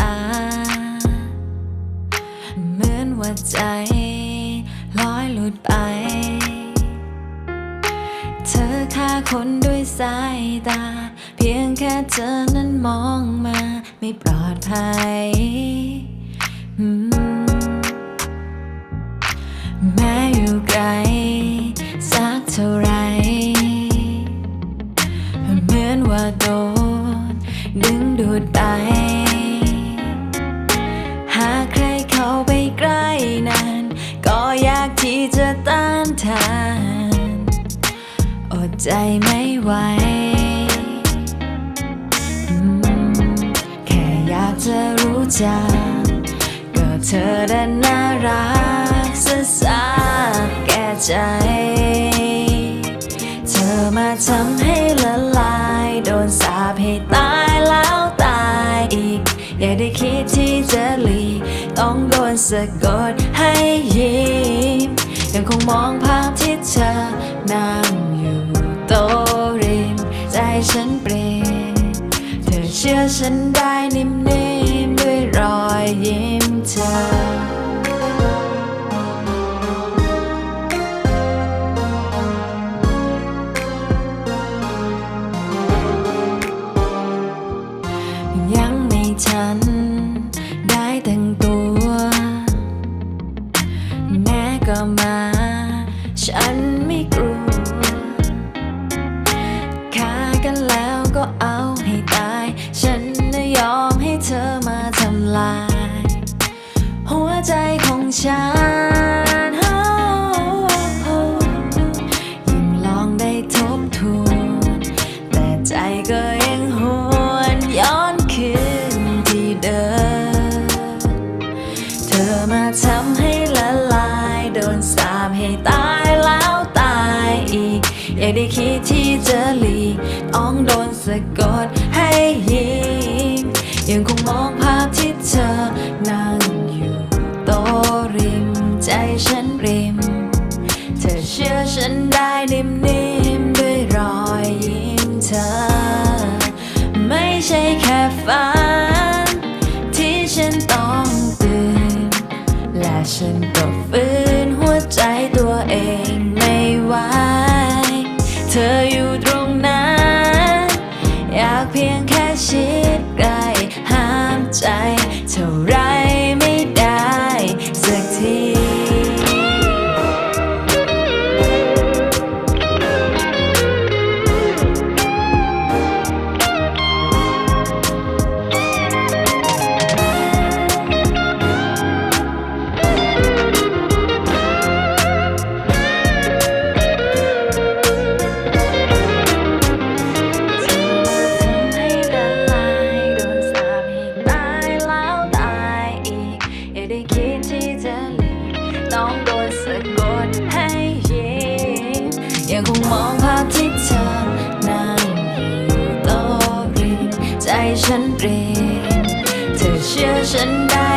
ตา เหมือนว่าใจลอยหลุดไป เธอฆ่าคนด้วยสายตา เพียงแค่เธอนั้นมองมาไม่ปลอดภัย ใจไม่ไหว แค่อยากจะรู้จักก็เธอดันน่ารักซะสาแก่ใจ เธอมาทำให้ละลาย โดนสาปให้ตายแล้วตายอีก อย่าได้คิดที่จะหลีกต้องโดนสะกดให้ยิ้มยังคงมองภาพ ชื่อฉันได้นิ่มๆด้วยรอยยิ้มเธอยังไม่ทันได้แต่งตัว แม่ก็มา ฉันไม่กลัว ฉันยิ่งลองได้ทบทวนแต่ใจก็ยังหวนย้อนคืนที่เดิม เธอมาทำให้ละลายโดนสาปให้ตายแล้วตายอีก อยากได้คิดที่จะหลีกต้องโดนสะกดให้ยิ้มยังคงมองภาพที่เธอ ฉันก็ฟื้นหัวใจตัวเองไม่ไหวเธออยู่ตรงนั้น อยากเพียงแค่ชิดใกล้ห้ามใจเท่าไร มองภาพที่เธอนั่งอยู่โต๊ะริมใจฉันเปลี่ยนเธอเชื่อฉันได้